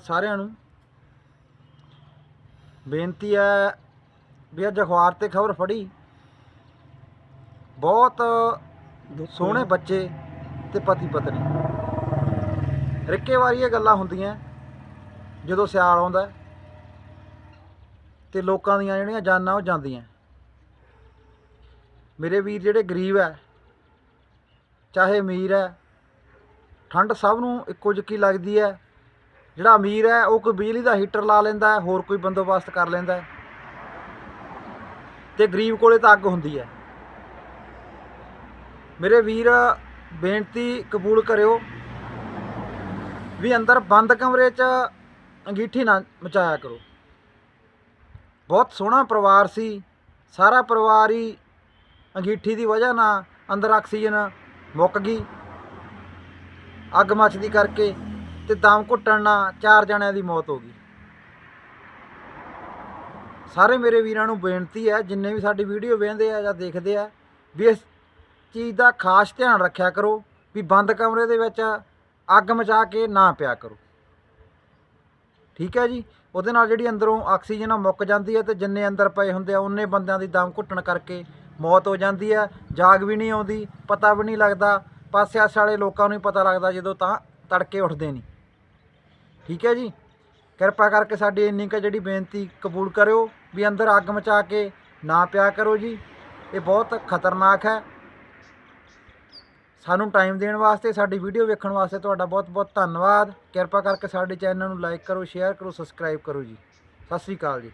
ਸਾਰਿਆਂ ਨੂੰ। ਬੇਨਤੀ ਹੈ ਵੀ ਅੱਜ ਅਖਬਾਰ ਤੇ ਖਬਰ ਫੜੀ। ਬਹੁਤ ਸੋਹਣੇ ਬੱਚੇ ਤੇ ਪਤੀ ਪਤਨੀ। ਰਿੱਕੇ ਵਾਰੀ ਇਹ ਗੱਲਾਂ ਹੁੰਦੀਆਂ, ਜਦੋਂ ਸਿਆਲ ਆਉਂਦਾ ਹੈ ਤੇ ਲੋਕਾਂ ਦੀਆਂ ਜਿਹੜੀਆਂ ਜਾਨਾਂ ਉਹ ਜਾਂਦੀਆਂ। ਮੇਰੇ ਵੀਰ ਜਿਹੜੇ ਗਰੀਬ ਹੈ, ਚਾਹੇ ਅਮੀਰ ਹੈ, ਠੰਡ ਸਭ ਨੂੰ ਇੱਕੋ ਜਿੱਕੀ ਲੱਗਦੀ ਹੈ। ਜਿਹੜਾ ਅਮੀਰ ਹੈ, ਉਹ ਕੋਈ ਬਿਜਲੀ ਦਾ ਹੀਟਰ ਲਾ ਲੈਂਦਾ ਹੈ, ਹੋਰ ਕੋਈ ਬੰਦੋਬਸਤ ਕਰ ਲੈਂਦਾ ਹੈ। ਤੇ ਗਰੀਬ ਕੋਲੇ ਤਾਂ ਅੱਗ ਹੁੰਦੀ ਹੈ। ਮੇਰੇ ਵੀਰ, ਬੇਨਤੀ ਕਬੂਲ ਕਰਿਓ ਵੀ ਅੰਦਰ ਬੰਦ ਕਮਰੇ 'ਚ ਅੰਗੀਠੀ ਨਾ ਮਚਾਇਆ ਕਰੋ। ਬਹੁਤ ਸੋਹਣਾ ਪਰਿਵਾਰ ਸੀ। ਸਾਰਾ ਪਰਿਵਾਰ ਹੀ ਅੰਗੀਠੀ ਦੀ ਵਜ੍ਹਾ ਨਾਲ ਅੰਦਰ ਆਕਸੀਜਨ ਮੁੱਕ ਗਈ। ਅੱਗ ਮੱਚਦੀ ਕਰਕੇ ਤੇ ਦਮ ਘੁੱਟਣ ਨਾਲ ਚਾਰ ਜਣਿਆਂ ਦੀ ਮੌਤ ਹੋ ਗਈ। ਸਾਰੇ ਮੇਰੇ ਵੀਰਾਂ ਨੂੰ ਬੇਨਤੀ ਹੈ, ਜਿੰਨੇ ਵੀ ਸਾਡੀ ਵੀਡੀਓ ਵੇਖਦੇ ਆ ਜਾਂ ਦੇਖਦੇ ਆ, ਵੀ ਇਸ ਚੀਜ਼ ਦਾ ਖਾਸ ਧਿਆਨ ਰੱਖਿਆ ਕਰੋ, ਵੀ ਬੰਦ ਕਮਰੇ ਦੇ ਵਿੱਚ ਅੱਗ ਮਚਾ ਕੇ ਨਾ ਪਿਆ ਕਰੋ। ਠੀਕ ਹੈ ਜੀ? ਉਹਦੇ ਨਾਲ ਜਿਹੜੀ ਅੰਦਰੋਂ ਆਕਸੀਜਨ ਆ ਮੁੱਕ ਜਾਂਦੀ ਹੈ ਤੇ ਜਿੰਨੇ ਅੰਦਰ ਪਏ ਹੁੰਦੇ ਆ, ਉਹਨੇ ਬੰਦਿਆਂ ਦੀ ਦਮ ਘੁੱਟਣ ਕਰਕੇ ਮੌਤ ਹੋ ਜਾਂਦੀ ਹੈ। ਜਾਗ ਵੀ ਨਹੀਂ ਆਉਂਦੀ, ਪਤਾ ਵੀ ਨਹੀਂ ਲੱਗਦਾ, ਪਾਸੇ ਆਸ ਵਾਲੇ ਲੋਕਾਂ ਨੂੰ ਹੀ ਪਤਾ ਲੱਗਦਾ ਜਦੋਂ ਤਾਂ ਤੜਕੇ ਉੱਠਦੇ ਨਹੀਂ। ਠੀਕ ਹੈ ਜੀ? ਕਿਰਪਾ ਕਰਕੇ ਸਾਡੀ ਇੰਨੀ ਕੁ ਜਿਹੜੀ ਬੇਨਤੀ ਕਬੂਲ ਕਰਿਓ ਵੀ ਅੰਦਰ ਅੱਗ ਮਚਾ ਕੇ ਨਾ ਪਿਆ ਕਰੋ ਜੀ। ਇਹ ਬਹੁਤ ਖਤਰਨਾਕ ਹੈ। ਸਾਨੂੰ ਟਾਈਮ ਦੇਣ ਵਾਸਤੇ, ਸਾਡੀ ਵੀਡੀਓ ਵੇਖਣ ਵਾਸਤੇ ਤੁਹਾਡਾ ਬਹੁਤ ਬਹੁਤ ਧੰਨਵਾਦ। ਕਿਰਪਾ ਕਰਕੇ ਸਾਡੇ ਚੈਨਲ ਨੂੰ ਲਾਈਕ ਕਰੋ ਸ਼ੇਅਰ ਕਰੋ ਸਬਸਕ੍ਰਾਈਬ ਕਰੋ ਜੀ। ਸਤਿ ਸ੍ਰੀ ਅਕਾਲ ਜੀ।